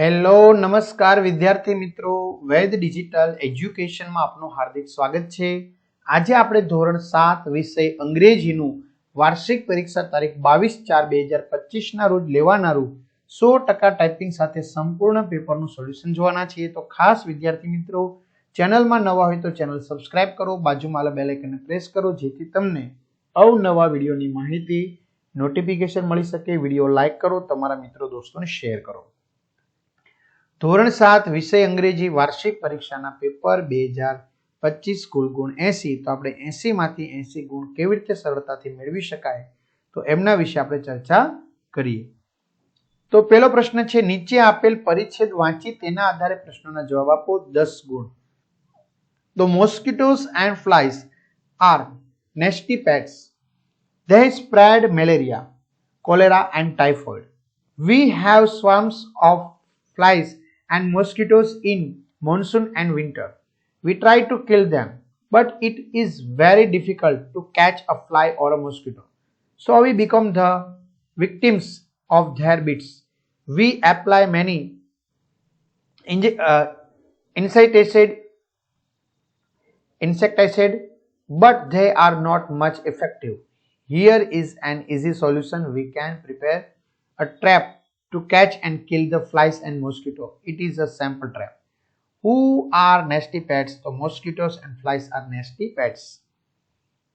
Hello નમસ્કાર વિદ્યાર્થી મિત્રો વૈદ ડિજિટલ એજ્યુકેશનમાં આપનું હાર્દિક સ્વાગત છે આજે આપણે ધોરણ સાત વિષય અંગ્રેજીનું વાર્ષિક પરીક્ષા તારીખ બાવીસ ચાર બે હજાર પચીસના રોજ લેવાનારું સો ટકા ટાઈપિંગ સાથે સંપૂર્ણ પેપરનું સોલ્યુશન જોવાના છીએ તો ખાસ વિદ્યાર્થી મિત્રો ચેનલમાં નવા હોય તો ચેનલ સબસ્ક્રાઇબ કરો બાજુમાં આવેલા બેલ આઇકનને પ્રેસ કરો જેથી તમને અવનવા વિડીયોની માહિતી નોટિફિકેશન મળી શકે વિડીયો લાઇક કરો તમારા મિત્રો દોસ્તોને શેર કરો ધોરણ સાત વિષય અંગ્રેજી વાર્ષિક પરીક્ષાના પેપર બે હજાર પચીસ કુલ ગુણ એંસી તો આપણે એંસીમાંથી એંસી ગુણ કેવી રીતે સરળતાથી મેળવી શકાય તો એમના વિશે આપણે ચર્ચા કરીએ તો પેલો પ્રશ્ન છે નીચે આપેલ પરિચ્છેદ વાંચી તેના આધારે પ્રશ્નોના જવાબ આપો દસ ગુણ તો mosquitoes and flies are nasty pests they spread malaria cholera and typhoid we have swarms of flies and mosquitoes in monsoon and winter. We try to kill them, but it is very difficult to catch a fly or a mosquito. So we become the victims of their bites. We apply many uh, insecticide, insecticide, but they are not much effective. Here is an easy solution we can prepare a trap to catch and kill the flies and mosquito. It is a sample trap. Who are nasty pets? The mosquitoes and flies are nasty pets.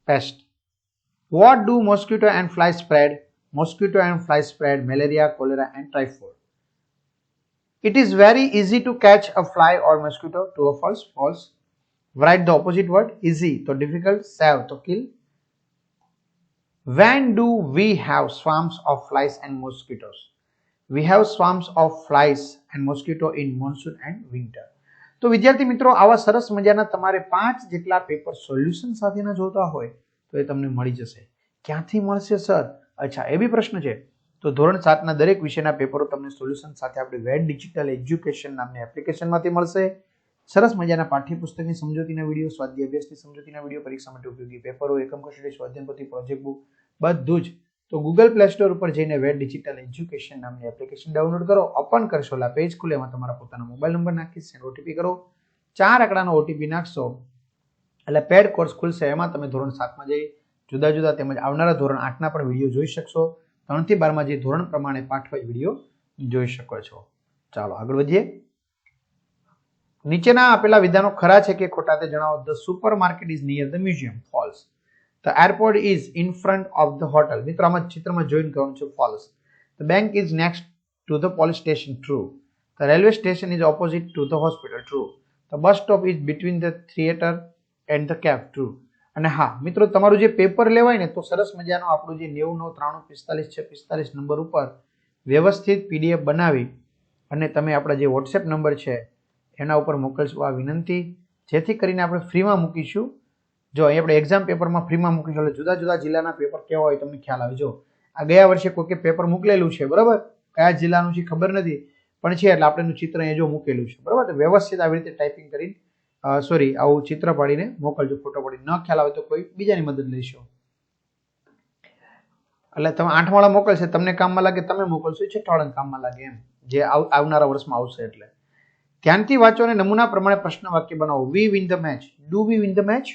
Pest. What do mosquito and flies spread? Mosquito and flies spread malaria, cholera and typhoid. It is very easy to catch a fly or mosquito. True or false? False. Write the opposite word easy. So difficult. Save. To kill. When do we have swarms of flies and mosquitoes? we have swarms of flies and mosquito in monsoon and winter તો વિદ્યાર્થી મિત્રો આવા સરસ મજાના તમારે પાંચ જેટલા paper solution સાથેના જોતા હોય તો એ તમને મળી જશે ક્યાંથી મળશે સર અચ્છા એ બી પ્રશ્ન છે તો ધોરણ સાતના દરેક વિષયના પેપરો તમને સોલ્યુશન સાથે આપણે વેડ ડિજિટલ એજ્યુકેશન નામની એપ્લિકેશનમાંથી મળશે સરસ મજાના પાઠ્યપુસ્તકની સમજૂતીના વિડીયો સ્વાધ્યાય અભ્યાસની સમજૂતીના વિડીયો પરીક્ષા માટે ઉપયોગી પેપરો એકમ કસોટી સ્વાધ્યાયપતિ પ્રોજેક્ટ બુક બધું જ તો ગૂગલ પ્લે સ્ટોર ઉપર જઈને વેટ ડિજિટલ એજ્યુકેશન નામની એપ્લિકેશન ડાઉનલોડ કરો ઓપન કરશો એટલે પેજ ખુલે એમાં તમારા પોતાના મોબાઈલ નંબર નાખી સેન્ડ ઓટીપી કરો ચાર આંકડાનો ઓટીપી નાખશો એટલે પેડ કોર્સ ખુલશે એમાં તમે ધોરણ સાતમાં જઈ જુદા જુદા તેમજ આવનારા ધોરણ આઠના પણ વિડીયો જોઈ શકશો ત્રણથી બારમાં જે ધોરણ પ્રમાણે પાઠવાય વિડીયો જોઈ શકો છો ચાલો આગળ વધીએ નીચેના આપેલા વિધાનો ખરા છે કે ખોટા તે જણાવો the supermarket is near the museum false The airport is in front of the hotel. મિત્ર આમાં ચિત્રમાં જોઈન કરવાનું છે false The bank is next to the police station. True. The railway station is opposite to the hospital. True. The bus stop is between the theater and the cab. True. અને હા મિત્રો તમારું જે paper લેવાય ને તો સરસ મજાનો આપણું જે નેવું નવ ત્રાણું પિસ્તાલીસ છે પિસ્તાલીસ નંબર ઉપર વ્યવસ્થિત પીડીએફ બનાવી અને તમે આપણા જે વોટ્સએપ નંબર છે એના ઉપર મોકલશો આ વિનંતી જેથી કરીને આપણે ફ્રીમાં મૂકીશું જો અહીં આપણે એક્ઝામ પેપરમાં ફ્રીમાં મોકલેલું જુદા જુદા જિલ્લાના પેપર કેવા હોય તમને ખ્યાલ આવે જો આ ગયા વર્ષે કોઈ પેપર મોકલેલું છે બરાબર કયા જિલ્લાનું છે ખબર નથી પણ છે એટલે આપણે ચિત્ર અહીંયા જો મૂકેલું છે બરાબર વ્યવસ્થિત આવી રીતે ટાઈપિંગ કરીને સોરી આવું ચિત્ર પાડીને મોકલજો ફોટો પાડીને ન ખ્યાલ આવે તો કોઈ બીજાની મદદ લઈશો એટલે તમે આઠવાળા મોકલશે તમને કામમાં લાગે તમે મોકલશો એ છઠ્ઠાવાળાને કામમાં લાગે એમ જે આવનારા વર્ષમાં આવશે એટલે ધ્યાનથી વાંચો અને નમૂના પ્રમાણે પ્રશ્ન વાક્ય બનાવો we win the match do we win the match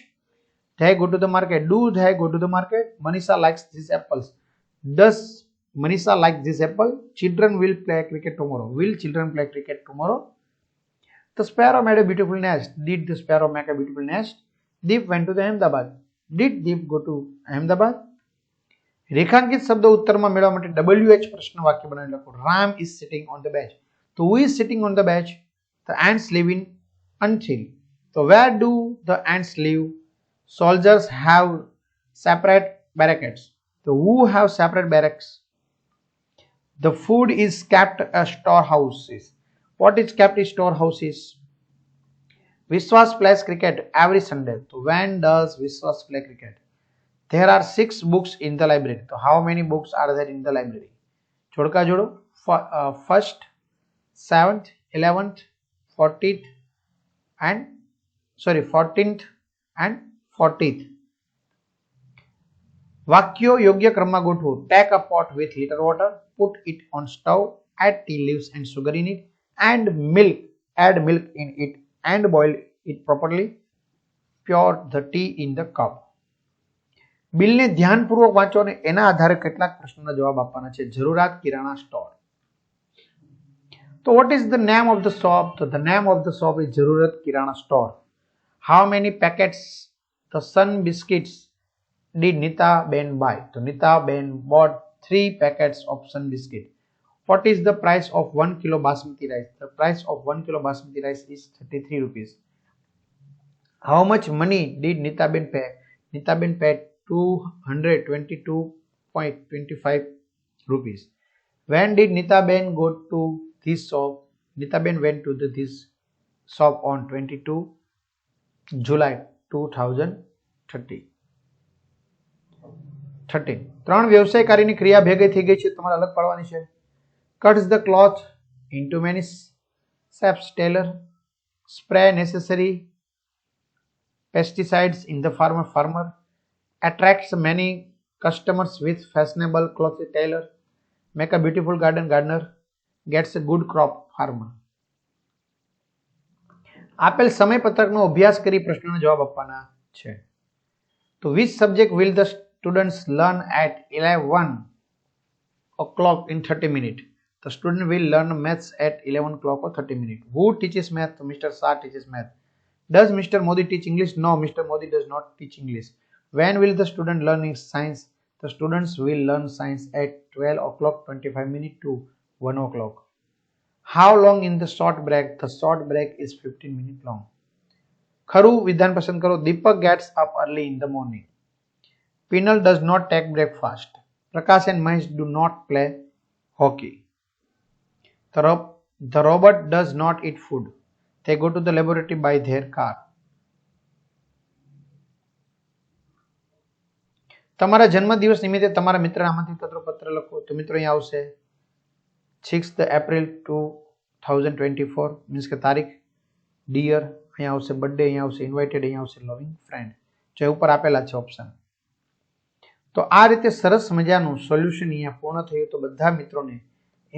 They go to the market. Do they go to the market? Manisha likes these apples. Does Manisha like this apple? Children will play cricket tomorrow. Will children play cricket tomorrow? The sparrow made a beautiful nest. Did the sparrow make a beautiful nest? Deep went to the Ahmedabad. Did Deep go to Ahmedabad? રેખાંકિત શબ્દો ઉત્તરમાં મેળવવા માટે W H પ્રશ્ન વાક્ય બનાવી લખો Ram is sitting on the bench તો who is sitting on the bench the ants live in anthill તો where do the ants live soldiers have separate barricades. The who have separate barracks. The food is kept as storehouses. What is kept in storehouses? Vishwas plays cricket every Sunday. So when does Vishwas play cricket? There are six books in the library. So how many books are there in the library? Chodka jodo. Uh, first, seventh, eleventh, fourteenth, and sorry, fourteenth and 40th વાક્યો યોગ્ય ક્રમમાં ગોઠવો take a pot with litre water put it on stove add tea leaves and sugar in it and milk add milk in it and boil it properly pour the tea in the cup બિલને ધ્યાનપૂર્વક વાંચો અને એના આધારે કેટલાક પ્રશ્નોના જવાબ આપવાના છે જરૂરત કિરાણા સ્ટોર તો what is the name of the shop તો the name of the shop is Jarurat Kirana store how many packets biscuits did Nita Ben buy? So Nita Ben bought three packets of sun biscuit. what is the price of 1 kilo basmati rice the price of 1 kilo basmati rice is 33 rupees how much money did Nita Ben pay Nita Ben paid 222.25 rupees when did Nita Ben go to this shop Nita Ben went to the, this shop on 22 july 2030 thirteen ત્રણ વ્યવસાયકારીની ક્રિયા ભેગી થઈ ગઈ છે તમારે અલગ પાડવાની છે cuts the cloth into many shapes tailor spray necessary pesticides in the farmer farmer attracts many customers with fashionable cloth tailor make a beautiful garden gardener gets a good crop farmer આપેલ સમયપત્રકનો અભ્યાસ કરી પ્રશ્નનો જવાબ આપવાના છે તો which subject will the students learn at eleven o'clock in thirty minute the student will learn maths at eleven clock or thirty minute who teaches math mister Shah teaches math does mister Modi teach English no mister Modi does not teach English when will the student learn science the students will learn science at twelve o'clock twenty five minute to one o'clock How long in the short break? The short break is 15 minutes long. Kharu Vidhan Pasan Karo. Deepak gets up early in the morning. Pinal does not take breakfast. Prakash and Mahesh do not play hockey. The, ro- the robot does not eat food. They go to the laboratory by their car. તમારા જન્મદિવસ નિમિત્તે તમારા મિત્ર આમંત્રિત પત્ર લખો તો મિત્રો અહીં આવશે six April two thousand twenty four means કે તારીખ ડિયર અહીંયા આવશે બર્થડે અહીંયા આવશે ઇન્વાઇટેડ અહીંયા આવશે લવિંગ ફ્રેન્ડ જે ઉપર આપેલા છે ઓપ્શન તો આ રીતે સરસ મજાનું સોલ્યુશન અહીંયા પૂર્ણ થયું તો બધા મિત્રોને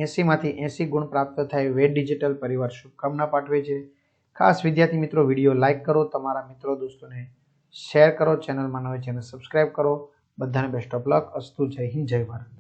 એંસીમાંથી એંસી ગુણ પ્રાપ્ત થાય વેદ ડિજિટલ પરિવાર શુભકામના પાઠવે છે ખાસ વિદ્યાર્થી મિત્રો વિડીયો લાઇક કરો તમારા મિત્રો દોસ્તોને શેર કરો ચેનલમાં નવી ચેનલ સબસ્ક્રાઈબ કરો બધાને બેસ્ટ ઓફ લક અસ્તુ જય હિન્દ જય ભારત